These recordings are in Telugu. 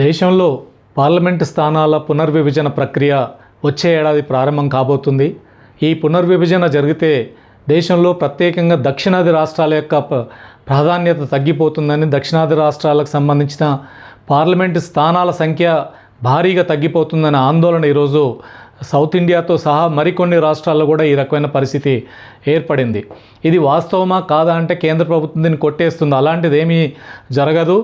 దేశంలో పార్లమెంటు స్థానాల పునర్విభజన ప్రక్రియ వచ్చే ఏడాది ప్రారంభం కాబోతుంది. ఈ పునర్విభజన జరిగితే దేశంలో ప్రత్యేకంగా దక్షిణాది రాష్ట్రాల యొక్క ప్రాధాన్యత తగ్గిపోతుందని దక్షిణాది రాష్ట్రాలకు సంబంధించిన పార్లమెంటు స్థానాల సంఖ్య భారీగా తగ్గిపోతుందనే ఆందోళన ఈరోజు సౌత్ ఇండియాతో సహా మరికొన్ని రాష్ట్రాల్లో కూడా ఈ రకమైన పరిస్థితి ఏర్పడింది. ఇది వాస్తవమా కాదా అంటే కేంద్ర ప్రభుత్వం దీన్ని కొట్టేస్తుంది. అలాంటిది ఏమీ జరగదు.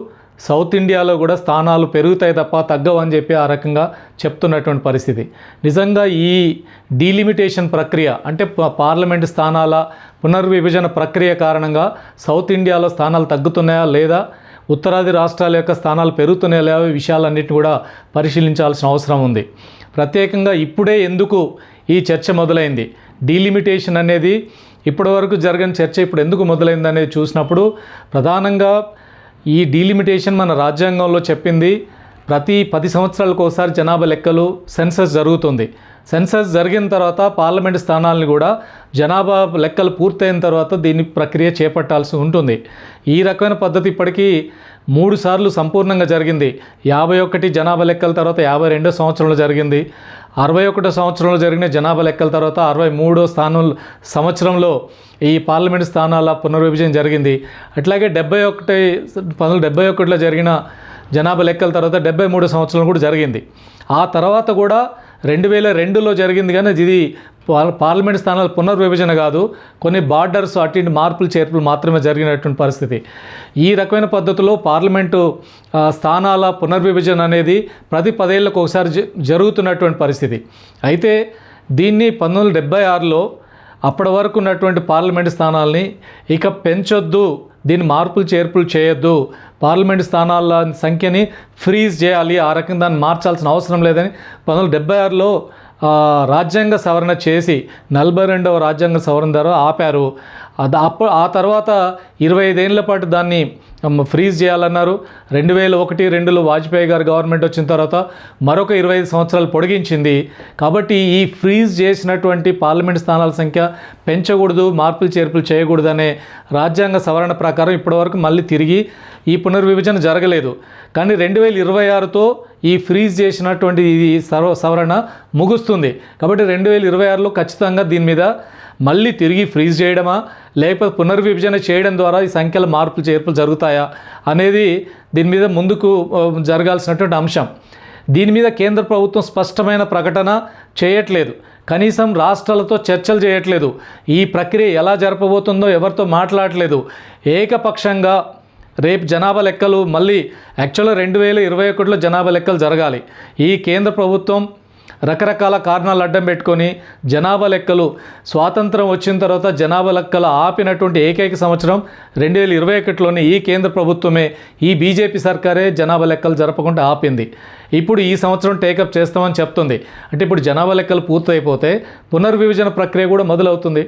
సౌత్ ఇండియాలో కూడా స్థానాలు పెరుగుతాయి తప్ప తగ్గవు అని చెప్పి ఆ రకంగా చెప్తున్నటువంటి పరిస్థితి. నిజంగా ఈ డీలిమిటేషన్ ప్రక్రియ అంటే పార్లమెంటు స్థానాల పునర్విభజన ప్రక్రియ కారణంగా సౌత్ ఇండియాలో స్థానాలు తగ్గుతున్నాయా లేదా? ఉత్తరాది రాష్ట్రాల యొక్క స్థానాలు పెరుగుతున్నాయా లేవో విషయాలన్నింటినీ కూడా పరిశీలించాల్సిన అవసరం ఉంది. ప్రత్యేకంగా ఇప్పుడే ఎందుకు ఈ చర్చ మొదలైంది? డీలిమిటేషన్ అనేది ఇప్పటివరకు జరగని చర్చ ఇప్పుడు ఎందుకు మొదలైంది అనేది చూసినప్పుడు ప్రధానంగా ఈ డీలిమిటేషన్ మన రాజ్యాంగంలో చెప్పింది ప్రతి పది సంవత్సరాలకు ఒకసారి జనాభా లెక్కలు సెన్సస్ జరుగుతుంది. సెన్సస్ జరిగిన తర్వాత పార్లమెంట్ స్థానాలను కూడా జనాభా లెక్కలు పూర్తయిన తర్వాత దీని ప్రక్రియ చేపట్టాల్సి ఉంటుంది. ఈ రకమైన పద్ధతి ఇప్పటికీ మూడు సార్లు సంపూర్ణంగా జరిగింది. యాభై ఒకటి జనాభా లెక్కల తర్వాత యాభై రెండో సంవత్సరంలో జరిగింది. అరవై ఒకటో సంవత్సరంలో జరిగిన జనాభా లెక్కల తర్వాత అరవై మూడో స్థానం సంవత్సరంలో ఈ పార్లమెంట్ స్థానాల పునర్విభజన జరిగింది. అట్లాగే డెబ్బై ఒకటి పంతొమ్మిది డెబ్బై ఒకటిలో జరిగిన జనాభా లెక్కల తర్వాత డెబ్బై మూడు సంవత్సరం కూడా జరిగింది. ఆ తర్వాత కూడా రెండు వేల రెండులో జరిగింది కానీ ఇది పార్- పార్లమెంట్ స్థానాల పునర్విభజన కాదు కొన్ని బార్డర్స్ అటు మార్పులు చేర్పులు మాత్రమే జరిగినటువంటి పరిస్థితి. ఈ రకమైన పద్ధతిలో పార్లమెంటు స్థానాల పునర్విభజన అనేది ప్రతి పదేళ్ళకు ఒకసారి జ- జరుగుతున్నటువంటి పరిస్థితి. అయితే దీన్ని పంతొమ్మిది వందల డెబ్బై ఆరులో అప్పటి వరకు ఉన్నటువంటి పార్లమెంట్ స్థానాల్ని ఇక పెంచొద్దు దీన్ని మార్పులు చేర్పులు చేయొద్దు పార్లమెంట్ స్థానాల సంఖ్యని ఫ్రీజ్ చేయాలి ఆ రకంగా దాన్ని మార్చాల్సిన అవసరం లేదని పంతొమ్మిది వందల డెబ్బై ఆరులో రాజ్యాంగ సవరణ చేసి నలభై రెండవ రాజ్యాంగ సవరణ ద్వారా ఆపారు. అది ఆ తర్వాత ఇరవై ఐదేళ్ళ పాటు దాన్ని ఫ్రీజ్ చేయాలన్నారు. రెండు వేల ఒకటి రెండులో వాజ్పేయి గారు గవర్నమెంట్ వచ్చిన తర్వాత మరొక ఇరవై ఐదు సంవత్సరాలు పొడిగించింది. కాబట్టి ఈ ఫ్రీజ్ చేసినటువంటి పార్లమెంట్ స్థానాల సంఖ్య పెంచకూడదు మార్పులు చేర్పులు చేయకూడదు అనే రాజ్యాంగ సవరణ ప్రకారం ఇప్పటివరకు మళ్ళీ తిరిగి ఈ పునర్విభజన జరగలేదు. కానీ రెండు వేల ఇరవై ఆరుతో ఈ ఫ్రీజ్ చేసినటువంటి ఈ సర్వ సవరణ ముగుస్తుంది. కాబట్టి రెండు వేల ఇరవై ఆరులో ఖచ్చితంగా దీని మీద మళ్ళీ తిరిగి ఫ్రీజ్ చేయడమా? లేకపోతే పునర్విభజన చేయడం ద్వారా ఈ సంఖ్యల మార్పులు చేర్పులు జరుగుతాయా? అనేది దీని మీద ముందుకు జరగాల్సినటువంటి అంశం. దీని మీద కేంద్ర ప్రభుత్వం స్పష్టమైన ప్రకటన చేయట్లేదు. కనీసం రాష్ట్రాలతో చర్చలు చేయట్లేదు. ఈ ప్రక్రియ ఎలా జరపబోతుందో ఎవరితో మాట్లాడట్లేదు. ఏకపక్షంగా రేపు జనాభా లెక్కలు మళ్ళీ యాక్చువల్గా రెండు వేల ఇరవై ఒకటిలో జనాభా లెక్కలు జరగాలి. ఈ కేంద్ర ప్రభుత్వం రకరకాల కారణాలు అడ్డం పెట్టుకొని జనాభా లెక్కలు స్వాతంత్రం వచ్చిన తర్వాత జనాభా లెక్కలు ఆపినటువంటి ఏకైక సంవత్సరం రెండు వేల ఇరవై ఒకటిలోనే ఈ కేంద్ర ప్రభుత్వమే ఈ బీజేపీ సర్కారే జనాభా లెక్కలు జరపకుండా ఆపింది. ఇప్పుడు ఈ సంవత్సరం టేకప్ చేస్తామని చెప్తుంది. అంటే ఇప్పుడు జనాభా లెక్కలు పూర్తయిపోతే పునర్విభజన ప్రక్రియ కూడా మొదలవుతుంది.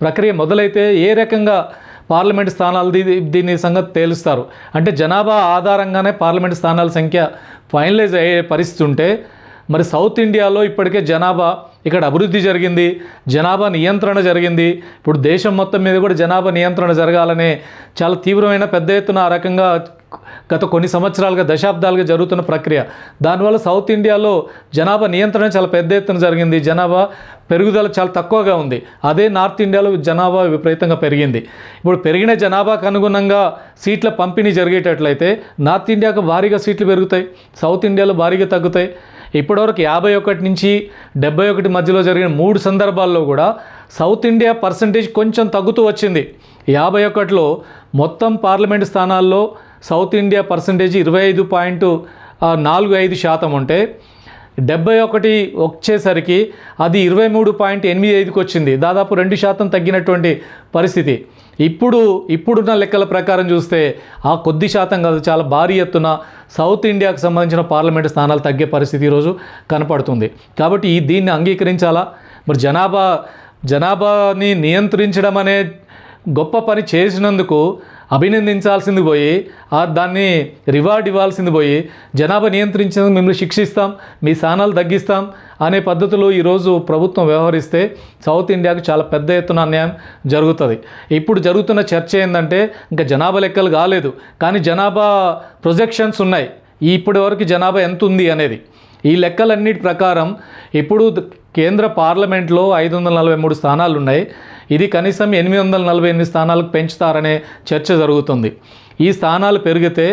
ప్రక్రియ మొదలైతే ఏ రకంగా పార్లమెంట్ స్థానాలు దీ- దీని సంగతి తేలుస్తారు. అంటే జనాభా ఆధారంగానే పార్లమెంట్ స్థానాల సంఖ్య ఫైనలైజ్ అయ్యే పరిస్థితి ఉంటే మరి సౌత్ ఇండియాలో ఇప్పటికే జనాభా ఇక్కడ అభివృద్ధి జరిగింది జనాభా నియంత్రణ జరిగింది. ఇప్పుడు దేశం మొత్తం మీద కూడా జనాభా నియంత్రణ జరగాలనే చాలా తీవ్రమైన పెద్ద ఎత్తున ఆ రకంగా గత కొన్ని సంవత్సరాలుగా దశాబ్దాలుగా జరుగుతున్న ప్రక్రియ. దానివల్ల సౌత్ ఇండియాలో జనాభా నియంత్రణ చాలా పెద్ద ఎత్తున జరిగింది జనాభా పెరుగుదల చాలా తక్కువగా ఉంది. అదే నార్త్ ఇండియాలో జనాభా విపరీతంగా పెరిగింది. ఇప్పుడు పెరిగిన జనాభాకు అనుగుణంగా సీట్ల పంపిణీ జరిగేటట్లయితే నార్త్ ఇండియాకు భారీగా సీట్లు పెరుగుతాయి సౌత్ ఇండియాలో భారీగా తగ్గుతాయి. ఇప్పటివరకు యాభై ఒకటి నుంచి డెబ్బై ఒకటి మధ్యలో జరిగిన మూడు సందర్భాల్లో కూడా సౌత్ ఇండియా పర్సంటేజ్ కొంచెం తగ్గుతూ వచ్చింది. యాభై ఒకటిలో మొత్తం పార్లమెంట్ స్థానాల్లో సౌత్ ఇండియా పర్సంటేజ్ ఇరవై ఐదు పాయింట్ నాలుగు ఐదు శాతం ఉంటే డెబ్బై ఒకటి వచ్చేసరికి అది ఇరవై మూడు పాయింట్ ఎనిమిది ఐదుకి వచ్చింది. దాదాపు రెండు శాతం తగ్గినటువంటి పరిస్థితి. ఇప్పుడు ఇప్పుడున్న లెక్కల ప్రకారం చూస్తే ఆ కొద్ది శాతం కాదు చాలా భారీ ఎత్తున సౌత్ ఇండియాకు సంబంధించిన పార్లమెంట్ స్థానాలు తగ్గే పరిస్థితి ఈరోజు కనపడుతుంది. కాబట్టి ఈ దీన్ని అంగీకరించాలా? మరి జనాభా జనాభాని నియంత్రించడం అనే గొప్ప పని చేసినందుకు అభినందించాల్సింది పోయి ఆ దాన్ని రివార్డ్ ఇవ్వాల్సింది పోయి జనాభా నియంత్రించినందుకు మిమ్మల్ని శిక్షిస్తాం మీ స్థానాలు తగ్గిస్తాం అనే పద్ధతిలో ఈరోజు ప్రభుత్వం వ్యవహరిస్తే సౌత్ ఇండియాకు చాలా పెద్ద ఎత్తున అన్యాయం జరుగుతుంది. ఇప్పుడు జరుగుతున్న చర్చ ఏంటంటే ఇంకా జనాభా లెక్కలు కాలేదు కానీ జనాభా ప్రొజెక్షన్స్ ఉన్నాయి. ఇప్పటి వరకు జనాభా ఎంత ఉంది అనేది. ఈ లెక్కలన్నిటి ప్రకారం ఇప్పుడు కేంద్ర పార్లమెంట్లో ఐదు వందల నలభై మూడు స్థానాలు ఉన్నాయి ఇది కనీసం ఎనిమిది వందల నలభై ఎనిమిది స్థానాలకు పెంచుతారనే చర్చ జరుగుతుంది. ఈ స్థానాలు పెరిగితే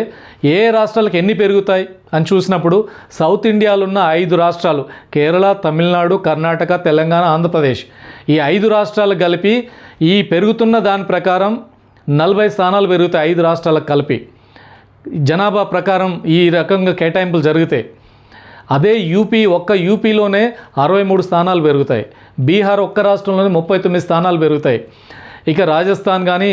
ఏ రాష్ట్రాలకు ఎన్ని పెరుగుతాయి అని చూసినప్పుడు సౌత్ ఇండియాలో ఉన్న ఐదు రాష్ట్రాలు కేరళ తమిళనాడు కర్ణాటక తెలంగాణ ఆంధ్రప్రదేశ్. ఈ ఐదు రాష్ట్రాలు కలిపి ఈ పెరుగుతున్న దాని ప్రకారం నలభై స్థానాలు పెరుగుతాయి ఐదు రాష్ట్రాలకు కలిపి. జనాభా ప్రకారం ఈ రకంగా కేటాయింపులు జరుగుతాయి అదే యూపీ ఒక్క యూపీలోనే అరవై మూడు స్థానాలు పెరుగుతాయి. బీహార్ ఒక్క రాష్ట్రంలోనే ముప్పై తొమ్మిది స్థానాలు పెరుగుతాయి. ఇక రాజస్థాన్ కానీ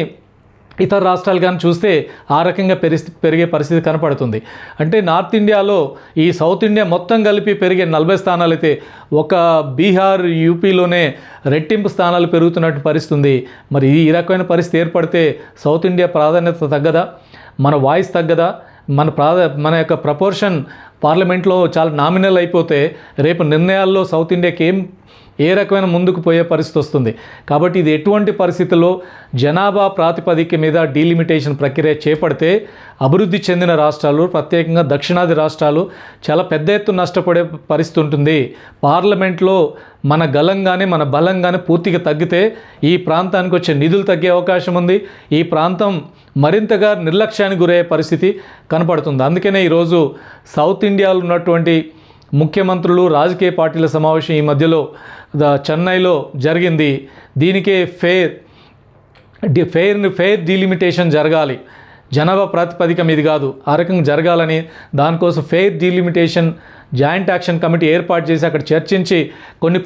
ఇతర రాష్ట్రాలు కానీ చూస్తే ఆ రకంగా పెరిస్థితి పెరిగే పరిస్థితి కనపడుతుంది. అంటే నార్త్ ఇండియాలో ఈ సౌత్ ఇండియా మొత్తం కలిపి పెరిగే నలభై స్థానాలు అయితే ఒక బీహార్ యూపీలోనే రెట్టింపు స్థానాలు పెరుగుతున్నట్టు పరిస్థితి ఉంది మరి ఈ రకమైన పరిస్థితి ఏర్పడితే సౌత్ ఇండియా ప్రాధాన్యత తగ్గదా? మన వాయిస్ తగ్గదా? మన ప్రాధ మన యొక్క ప్రపోర్షన్ పార్లమెంట్లో చాలా నామినల్ అయిపోతే రేపు నిర్ణయాల్లో సౌత్ ఇండియాకి ఏం ఏ రకమైన ముందుకు పోయే పరిస్థితి వస్తుంది. కాబట్టి ఇది ఎటువంటి పరిస్థితుల్లో జనాభా ప్రాతిపదిక మీద డీలిమిటేషన్ ప్రక్రియ చేపడితే అభివృద్ధి చెందిన రాష్ట్రాలు ప్రత్యేకంగా దక్షిణాది రాష్ట్రాలు చాలా పెద్ద ఎత్తున నష్టపడే పరిస్థితి ఉంటుంది. పార్లమెంట్లో మన గలంగానే మన బలంగానే పూర్తిగా తగ్గితే ఈ ప్రాంతానికి వచ్చే నిధులు తగ్గే అవకాశం ఉంది. ఈ ప్రాంతం మరింతగా నిర్లక్ష్యానికి గురయ్యే పరిస్థితి కనపడుతుంది. అందుకనే ఈరోజు సౌత్ ఇండియాలో ఉన్నటువంటి ముఖ్యమంత్రులు రాజకీయ పార్టీల సమావేశం ఈ మధ్యలో ద- చెన్నైలో జరిగింది. దీనికే ఫెయిర్ డి ఫెయిర్ ఫెయిర్ డీలిమిటేషన్ జరగాలి. జనాభా ప్రాతిపదిక మీద కాదు. ఆ రకంగా జరగాలని దానికోసం fair delimitation joint action committee ఏర్పాటు చేసి అక్కడ చర్చించి కొన్ని